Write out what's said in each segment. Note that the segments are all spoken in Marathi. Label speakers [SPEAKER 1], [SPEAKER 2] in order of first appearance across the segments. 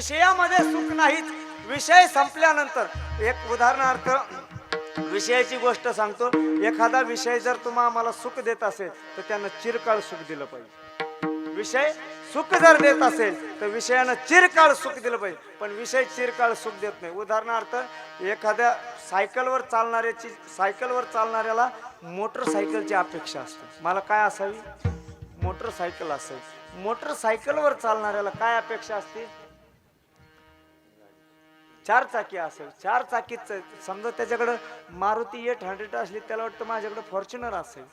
[SPEAKER 1] विषयामध्ये सुख नाहीत विषय संपल्यानंतर एक उदाहरणार्थ विषयाची गोष्ट सांगतो. एखादा विषय जर तुम्हा आम्हाला सुख देत असेल तर त्यानं चिरकाळ सुख दिलं पाहिजे. विषय सुख जर देत असेल तर विषयानं चिरकाळ सुख दिलं पाहिजे. पण विषय चिरकाळ सुख देत नाही. उदाहरणार्थ एखाद्या सायकलवर चालणाऱ्याची सायकलवर चालणाऱ्याला मोटरसायकलची अपेक्षा असते. मला काय असावी? मोटरसायकल असेल. मोटरसायकलवर चालणाऱ्याला काय अपेक्षा असते? चार चाकी असेल. चार चाकीच समजा त्याच्याकडं मारुती एट हंड्रेड असली त्याला वाटतं माझ्याकडं फॉर्च्युनर असेल.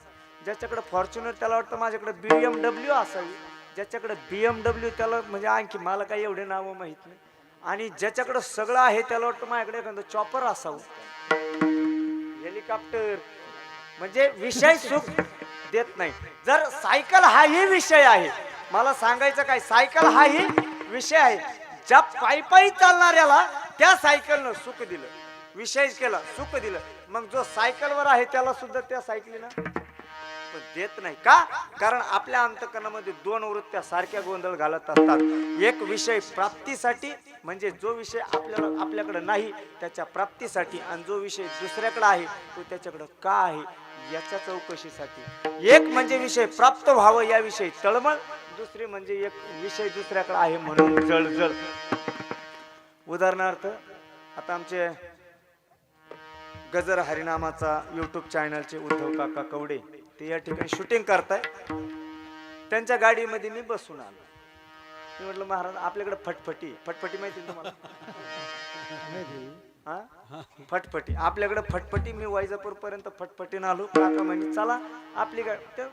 [SPEAKER 1] ज्याच्याकडं फॉर्च्युनर त्याला वाटतं माझ्याकडे बी एम डब्ल्यू असावी ज्याच्याकडे बी एम डब्ल्यू त्याला म्हणजे आणखी मला काही एवढे नावं माहीत नाही. आणि ज्याच्याकडं सगळं आहे त्याला वाटतं माझ्याकडे एखादं चॉपर असावं. हेलिकॉप्टर म्हणजे विषय सुख देत नाही. जर सायकल हाही विषय आहे मला सांगायचं काय? सायकल हाही विषय आहे. ज्या पायी पायी चालणाऱ्याला त्या सायकलनं सुख दिलं. विषय केला सुख दिलं. मग जो सायकलवर आहे त्याला सुद्धा त्या सायकलीनं पण देत नाही. का? कारण आपल्या अंतकरणामध्ये दोन वृत्त्या सारख्या गोंधळ घालत असतात. एक विषय प्राप्तीसाठी म्हणजे जो विषय आपल्याला आपल्याकडे नाही त्याच्या प्राप्तीसाठी आणि जो विषय दुसऱ्याकडे आहे तो त्याच्याकडे का आहे? याच्या चौकशीसाठी. एक म्हणजे विषय प्राप्त व्हावं याविषयी तळमळ दुसरी म्हणजे एक विषय दुसऱ्याकडे आहे म्हणून जळजळ. उदाहरणार्थ आता आमचे गजर हरिनामाचा युट्यूब चॅनलचे उद्धव काका कवडे ते या ठिकाणी शूटिंग करताय. त्यांच्या गाडीमध्ये मी बसून आलो. मी म्हटलं महाराज आपल्याकडे फटफटी फटफटी माहिती तुम्हाला? हा? फटफटी. आपल्याकडे फटफटी मी वैजापूर पर्यंत फटफटीनं आलो. काका म्हणे चला आपली गाडी ते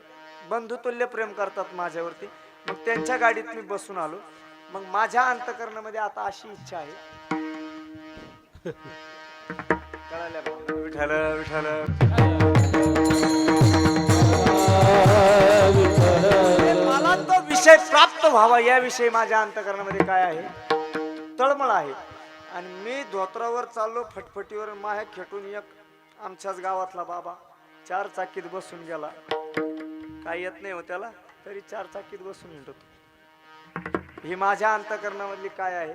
[SPEAKER 1] बंधुतुल्य प्रेम करतात माझ्यावरती. मग त्यांच्या गाडीत मी बसून आलो. मग माझ्या अंतकरणामध्ये आता अशी इच्छा आहे. कळाल्या मला तो विषय प्राप्त व्हावा याविषयी माझ्या अंतकरणामध्ये काय आहे? तळमळ आहे. आणि मी धोत्रावर चाललो फटफटीवर माहे खेटून एक आमच्याच गावातला बाबा चार चाकीत बसून गेला. काय येत नाही हो त्याला तरी चार चाकीत बसून हिंडतो. ही माझ्या अंतकरणामधली काय आहे?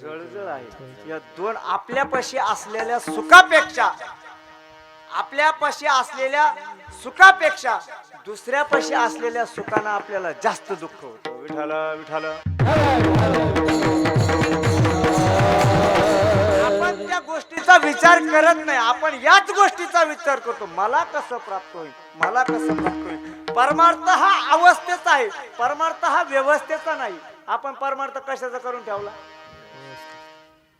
[SPEAKER 1] जळजळ आहे. या दोन आपल्यापाशी असलेल्या सुखापेक्षा आपल्यापाशी असलेल्या सुखापेक्षा दुसऱ्यापाशी असलेल्या सुखानं आपल्याला जास्त दुःख होतं. विठाल विठाल आपण त्या गोष्टीचा विचार करत नाही. आपण याच गोष्टीचा विचार करतो. मला कसं प्राप्त होईल? मला कसं प्राप्त परमार्थ हा अवस्थेचा आहे. परमार्थ हा व्यवस्थेचा नाही. आपण परमार्थ कशाचा करून ठेवला?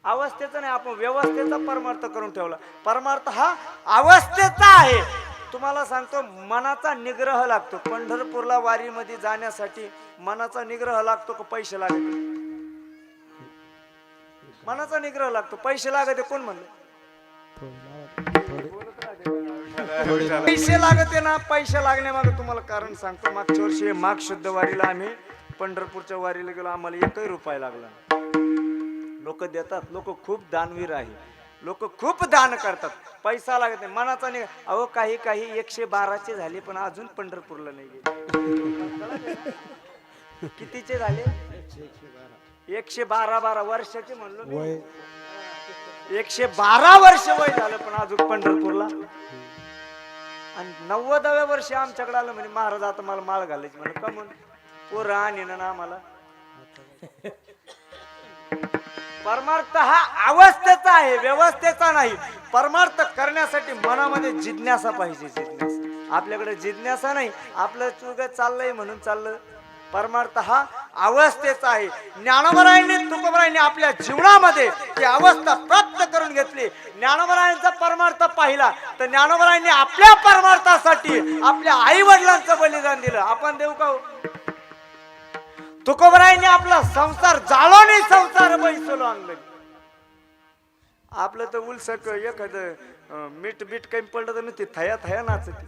[SPEAKER 1] अवस्थेचा नाही आपण व्यवस्थेचा परमार्थ करून ठेवला. परमार्थ हा अवस्थेचा आहे. तुम्हाला सांगतो मनाचा निग्रह लागतो. पंढरपूरला वारीमध्ये जाण्यासाठी मनाचा निग्रह लागतो का पैसे लागते? मनाचा निग्रह लागतो. पैसे लागते कोण म्हणलं? पैसे लागते ना पैसे लागण्यामागे तुम्हाला कारण सांगतो. मागच्या वर्षी माघ शुद्ध वारीला आम्ही पंढरपूरच्या वारीला गेलो आम्हाला एकही रुपये लागला लोक देतात लोक खूप दानवीर आहे. लोक खूप दान करतात. पैसा लागत नाही. मनाचा नाही अहो काही काही एकशे बाराचे झाले पण अजून पंढरपूरला नाही गेले. कितीचे झाले? एकशे बारा बारा वर्षाचे म्हणलो एकशे बारा वर्ष वय झालं पण अजून पंढरपूरला. आणि नव्वदाव्या वर्षी आमच्याकडे आलं म्हणजे महाराज आता मला माळ घालायची. म्हणलं का म्हणून पोरं आणि ना आम्हाला. परमार्थ हा अवस्थेचा आहे व्यवस्थेचा नाही. परमार्थ करण्यासाठी मनामध्ये जिज्ञासा पाहिजे जिज्ञासा. आपल्याकडे जिज्ञासा नाही आपलं चुग चाललंय म्हणून चाललं. परमार्थ हा अवस्थेचा आहे. ज्ञानवरायने तुकोबरायांनी आपल्या जीवनामध्ये ती अवस्था प्राप्त करून घेतली. ज्ञानोबरायांचा परमार्थ पाहिला तर ज्ञानोबरायांनी आपल्या परमार्थासाठी आपल्या आई वडिलांचं बलिदान दिलं. आपण देऊ का हो? तुकोबरायांनी आपला संसार जाळोनी संसार बैसलो आणलं. आपलं तर उलसक एखाद मीठ बीट काही पडलं तर नुसती थया थया नाचत.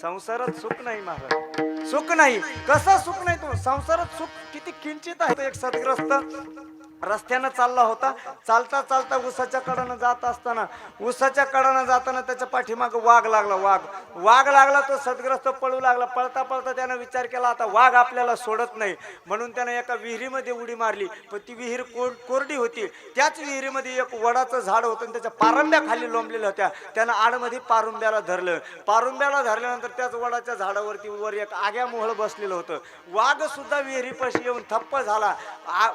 [SPEAKER 1] संसारात सुख नाही महाराज. सुख नाही. कसं सुख नाही तो? संसारात सुख किती किंचित आहे एक सदग्रस्त? रस्त्यानं चालला होता. चालता चालता उसाच्या कडानं जात असताना उसाच्या कडानं जाताना त्याच्या पाठीमाग वाघ लागला वाघ. वाघ लागला तो सदग्रस्त पळू लागला. पळता पळता त्यानं विचार केला आता वाघ आपल्याला सोडत नाही. म्हणून त्यानं एका विहिरीमध्ये उडी मारली. पण ती विहीर कोर कोरडी होती. त्याच विहिरीमध्ये एक वडाचं झाड होतं आणि त्याच्या पारंब्या खाली लोंबलेल्या होत्या. त्यानं आडमध्ये पारुंब्याला धरलं. पारुंब्याला धरल्यानंतर त्याच वडाच्या झाडावरती वर एक आग्या मोहळ बसलेलं होतं. वाघ सुद्धा विहिरीपाशी येऊन थप्प झाला. आ-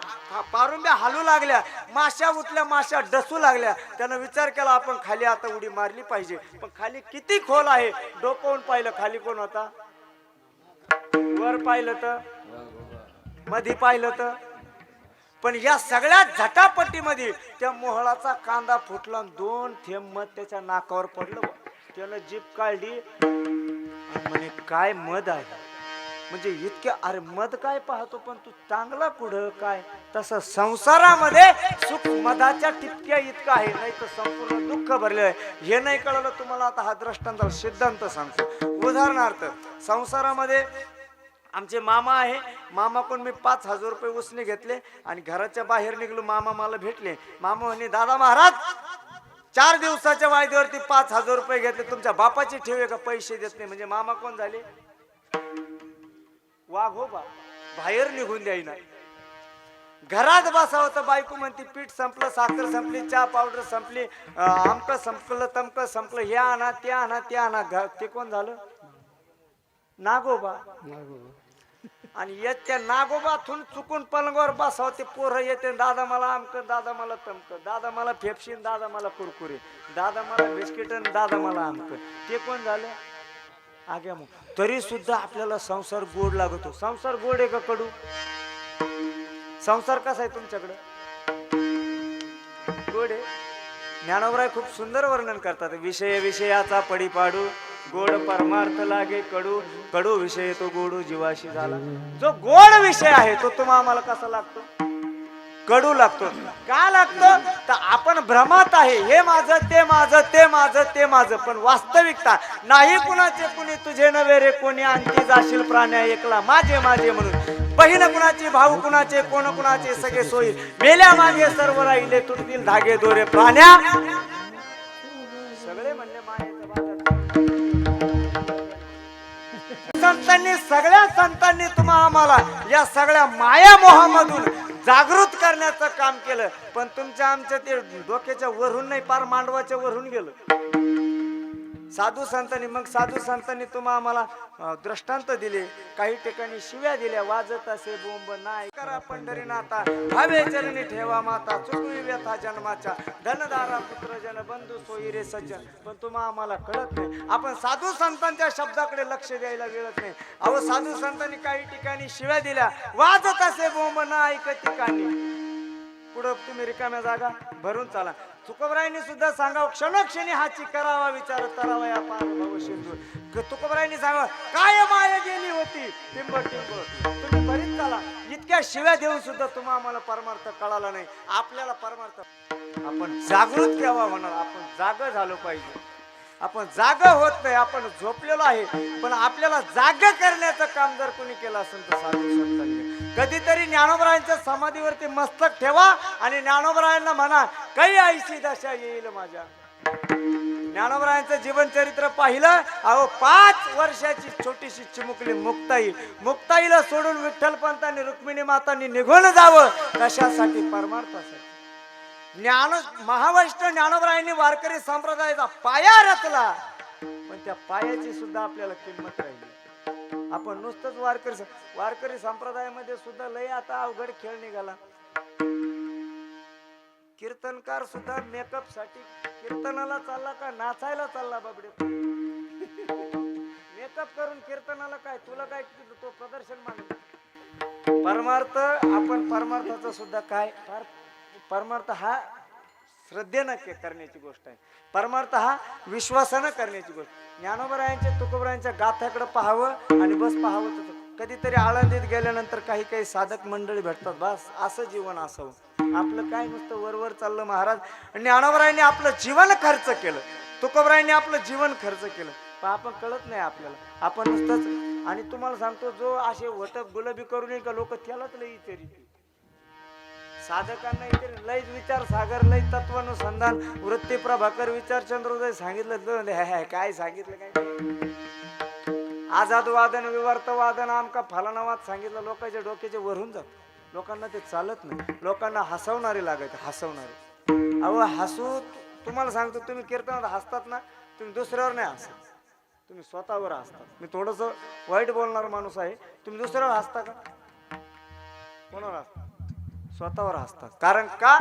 [SPEAKER 1] पा- हलू लागल्या. माश्या उठल्या माश्या डसू लागल्या. त्यानं विचार केला आपण खाली आता उडी मारली पाहिजे. पण खाली किती खोल आहे? डोकवून पाहिलं खाली कोण होता? वर पाहिलं तर? मधी पाहिलं तर? पण या सगळ्या झटापटीमध्ये त्या मोहळाचा कांदा फुटला दोन थेंब मध त्याच्या नाकावर पडलं. त्यानं जीप काढली. म्हणे काय मध आहे? म्हणजे इतक्या अरे मध काय पाहतो पण तू चांगला कुठं काय? तसं संसारामध्ये सुख मधाच्या टिपक्या इतकं आहे नाही तर संपूर्ण दुःख भरले आहे. हे नाही कळलं तुम्हाला आता हा दृष्टांत सिद्धांत सांगतो. उदाहरणार्थ संसारामध्ये आमचे मामा आहे. मामा पण मी पाच हजार रुपये उसने घेतले आणि घराच्या बाहेर निघलो मामा मला भेटले. मामा म्हणे दादा महाराज चार दिवसाच्या वायद्यावरती पाच हजार रुपये घेतले. तुमच्या बापाची ठेव आहे का पैसे देत नाही? म्हणजे मामा कोण झाले? वाघ हो बा बाहेर निघून द्यायना. घरात बसावं तर बायको म्हणते पीठ संपलं साखर संपली चहा पावडर संपली आमकं संपलं तमकं संपलं हे आणा ते आणा ते आणा. घ- ते कोण झालं? नागोबा आणि येत त्या नागोबातून चुकून पलंगावर बसावं ते पोरं येते दादा मला आमक दादा मला तमक दादा मला फेपशीन दादा मला कुरकुरे दादा मला बिस्किट दादा मला आमक ते कोण झालं? आग्या मग. तरी सुद्धा आपल्याला संसार गोड लागतो. संसार गोड आहे का कडू? संसार कसा आहे तुमच्याकडं? गोड आहे. ज्ञानवराय खूप सुंदर वर्णन करतात. विषय विषयाचा पडी पाडू गोड परमार्थ लागे कडू. कडू विषय तो गोडू जीवाशी झाला. जो गोड विषय आहे तो तुम्हाला कसा लागतो? गडू लागतो. का लागतो? तर आपण भ्रमात आहे. हे माझं ते माझं ते माझं ते माझं. पण वास्तविकता नाही कुणाचे कुणी तुझे नव्हे रे कोणी. आणखी जाशील प्राण्या एकला. माझे माझे म्हणून. बहीण कुणाची भाऊ कुणाचे कोण कुणाचे सगळे सोयी. मेल्या मागे सर्व राहिले तुटतील धागे दोरे. प्राण्या! सगळे म्हणले संतांनी सगळ्या संतांनी तुम्हा आम्हाला या सगळ्या माया मोहामधून जागृत करण्याचं काम केलं. पण तुमच्या आमच्या ते डोक्याच्या वरून नाही पार मांडवाच्या वरून गेलं. साधू संतांनी मग साधू संतांनी तुम्हा आम्हाला दृष्टांत दिले. काही ठिकाणी शिव्या दिल्या. वाजत असे बोंब नाही. करा पंढरीनाथा. हवे चरणी ठेवा माता. चुकवी व्यथा जन्माच्या. धनदारा पुत्र जन बंधू सोयी रे सज्जन. पण तुम्हा आम्हाला कळत नाही. आपण साधू संतांच्या शब्दाकडे लक्ष द्यायला मिळत नाही. अहो साधू संतांनी काही ठिकाणी शिव्या दिल्या. वाजत असे बोंब ना ऐकत ठिकाणी? पुढं तुम्ही रिकाम्या जागा भरून चाला. तुकोबरायांनी सुद्धा सांगावं क्षणक्षणी हाची करावा विचार करावा या पार सिंधू तुकोबरायांनी सांगावं काय माया गेली होती? टिंब टिंब तुम्ही भरीत चाला. इतक्या शिव्या देऊन सुद्धा तुम्हा आम्हाला परमार्थ कळाला नाही. आपल्याला परमार्थ आपण जागृत केव्हा होणार? आपण जाग झालो पाहिजे. आपण जाग होत नाही आपण झोपलेलो आहे. पण आपल्याला जाग करण्याचं काम जर कोणी केलं असेल तर साधू संतांनी कधीतरी ज्ञानोबरायांच्या समाधीवरती मस्तक ठेवा आणि ज्ञानोबरायांना म्हणा काही ऐशी दशा येईल माझ्या. ज्ञानोबरायांचं जीवनचरित्र पाहिलं अहो पाच वर्षाची छोटीशी चिमुकली मुक्ताई. मुक्ताईला सोडून विठ्ठलपंतांनी रुक्मिणी मातांनी निघून जावं कशासाठी परमार्थासाठी ज्ञान महावैष्णव ज्ञानोबरायांनी वारकरी संप्रदायाचा पाया रचला पण त्या पायाची सुद्धा आपल्याला किंमत राहिली. आपण नुसतंच वारकरी वारकरी संप्रदायामध्ये सुद्धा लय आता अवघड खेळ निघाला. कीर्तनकार सुद्धा मेकअपसाठी कीर्तनाला चालला का नाचायला चालला बाबडे? मेकअप करून कीर्तनाला काय? तुला काय तो प्रदर्शन मान परमार्थ आपण परमार्थाचा सुद्धा काय? परमार्थ हा श्रद्धेनं करण्याची गोष्ट आहे. परमार्थ हा विश्वासानं करण्याची गोष्ट. ज्ञानोबरायांच्या तुकोबरायांच्या गाथ्याकडे पाहावं आणि बस पाहावं कधीतरी आळंदीत गेल्यानंतर काही काही साधक मंडळी भेटतात. बस असं जीवन असावं. आपलं काय नुसतं वरवर चाललं महाराज? आणि ज्ञानोबरायांनी आपलं जीवन खर्च केलं. तुकोबरायांनी आपलं जीवन खर्च केलं. पण आपण कळत नाही आपल्याला. आपण नुसतंच आणि तुम्हाला सांगतो जो असे वटक गुलाबी करून येईल का लोक त्यालाच लई तरी साधकांना इथे लय विचार सागर लय तत्वानुसंधान वृत्ती प्रभाकर विचार चंद्रोदय सांगितलं तर काय सांगितलं काय आझाद वादन विवर्त वादन आमका फलानावाद सांगितलं लोकांच्या डोक्याचे वरून जात लोकांना ते चालत नाही. लोकांना हसवणारे लागत हसवणारे. अहो हसू तुम्हाला सांगतो तुम्ही कीर्तनात हसतात ना तुम्ही दुसऱ्यावर नाही हसत. तुम्ही स्वतःवर हसतात. मी थोडस वाईट बोलणार माणूस आहे. तुम्ही दुसऱ्यावर हसता का? कोणावर हसता? स्वतःवर हसतात. कारण का?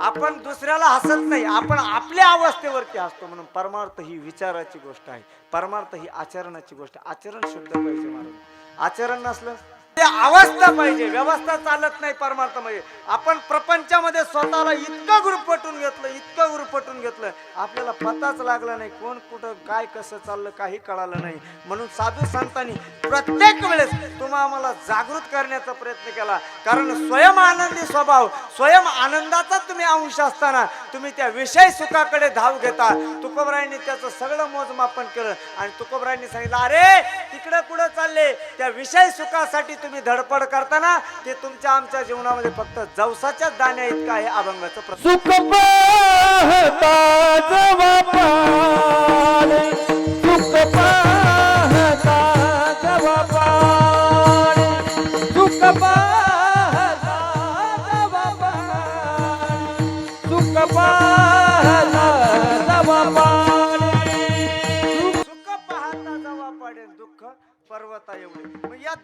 [SPEAKER 1] आपण दुसऱ्याला हसत नाही. आपण आपल्या अवस्थेवरती हसतो. म्हणून परमार्थ ही विचाराची गोष्ट आहे. परमार्थ ही आचरणाची गोष्ट आहे. आचरण शुद्ध पाहिजे महाराज आचरण नसलं ते अवस्था पाहिजे. व्यवस्था चालत नाही परमार्थ म्हणजे आपण प्रपंचामध्ये स्वतःला इतकं गुरपटून घेतलं इतकं गुरपटून घेतलं. आपल्याला पताच लागला नाही कोण कुठं काय कसं चाललं काही कळालं नाही. म्हणून साधू संतांनी प्रत्येक वेळेस तुम्हा आम्हाला जागृत करण्याचा प्रयत्न केला. कारण स्वयं आनंदी स्वभाव स्वयं आनंदाचा तुम्ही अंश असताना तुम्ही त्या विषय सुखाकडे धाव घेता. तुकोबरायांनी त्याचं सगळं मोजमापन केलं आणि तुकोबरायांनी सांगितलं अरे तिकडं कुठं चालले? त्या विषय सुखासाठी तुम्ही तुम्ही धडपड करताना ते तुमच्या आमच्या जीवनामध्ये फक्त जवसाच्याच दाण्या इतका आहे अभंगाचं प्रसंग
[SPEAKER 2] सुख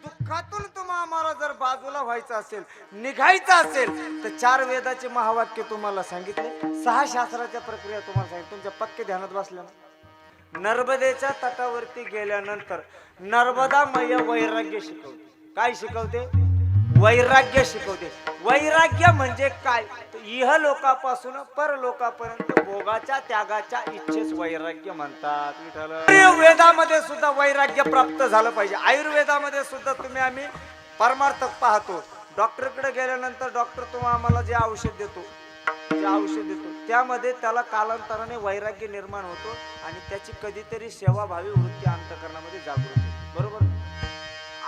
[SPEAKER 1] दुःखातून तुम्हा आम्हाला जर बाजूला व्हायचं असेल निघायचं असेल तर चार वेदाचे महावाक्य तुम्हाला सांगितले. सहा शास्त्राच्या प्रक्रिया तुम्हाला सांगितल्या. तुमच्या पक्के ध्यानात बसल्या ना? नर्मदेच्या तटावरती गेल्यानंतर नर्मदामय वैराग्य शिकवते. काय शिकवते? वैराग्य शिकवते. वैराग्य म्हणजे काय? इह लोकापासून परलोकापर्यंत भोगाच्या त्यागाच्या इच्छेस वैराग्य म्हणतात. वेदामध्ये सुद्धा वैराग्य प्राप्त झालं पाहिजे. आयुर्वेदामध्ये सुद्धा तुम्ही आम्ही परमार्थ पाहतो. डॉक्टरकडे गेल्यानंतर डॉक्टर तुम्हाला आम्हाला जे औषध देतो जे औषध देतो त्यामध्ये त्याला कालांतराने वैराग्य निर्माण होतो आणि त्याची कधीतरी सेवाभावी वृत्ती अंतकरणामध्ये जागृत होते. बरोबर?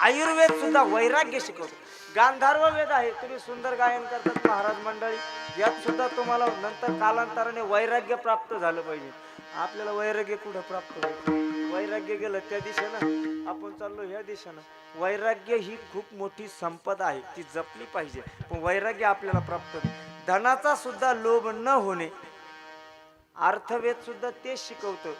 [SPEAKER 1] आयुर्वेद सुद्धा वैराग्य शिकवतो. गांधार्व वेद आहे तुम्ही सुंदर गायन करतात महाराज मंडळी. यात सुद्धा तुम्हाला नंतर कालांतराने वैराग्य प्राप्त झालं पाहिजे. आपल्याला वैराग्य कुठं प्राप्त होईल? वैराग्य गेलं त्या दिशेनं. आपण चाललो ह्या दिशेनं. वैराग्य ही खूप मोठी संपदा आहे ती जपली पाहिजे. पण वैराग्य आपल्याला प्राप्त धनाचा सुद्धा लोभ न होणे अर्थवेद सुद्धा तेच शिकवतं.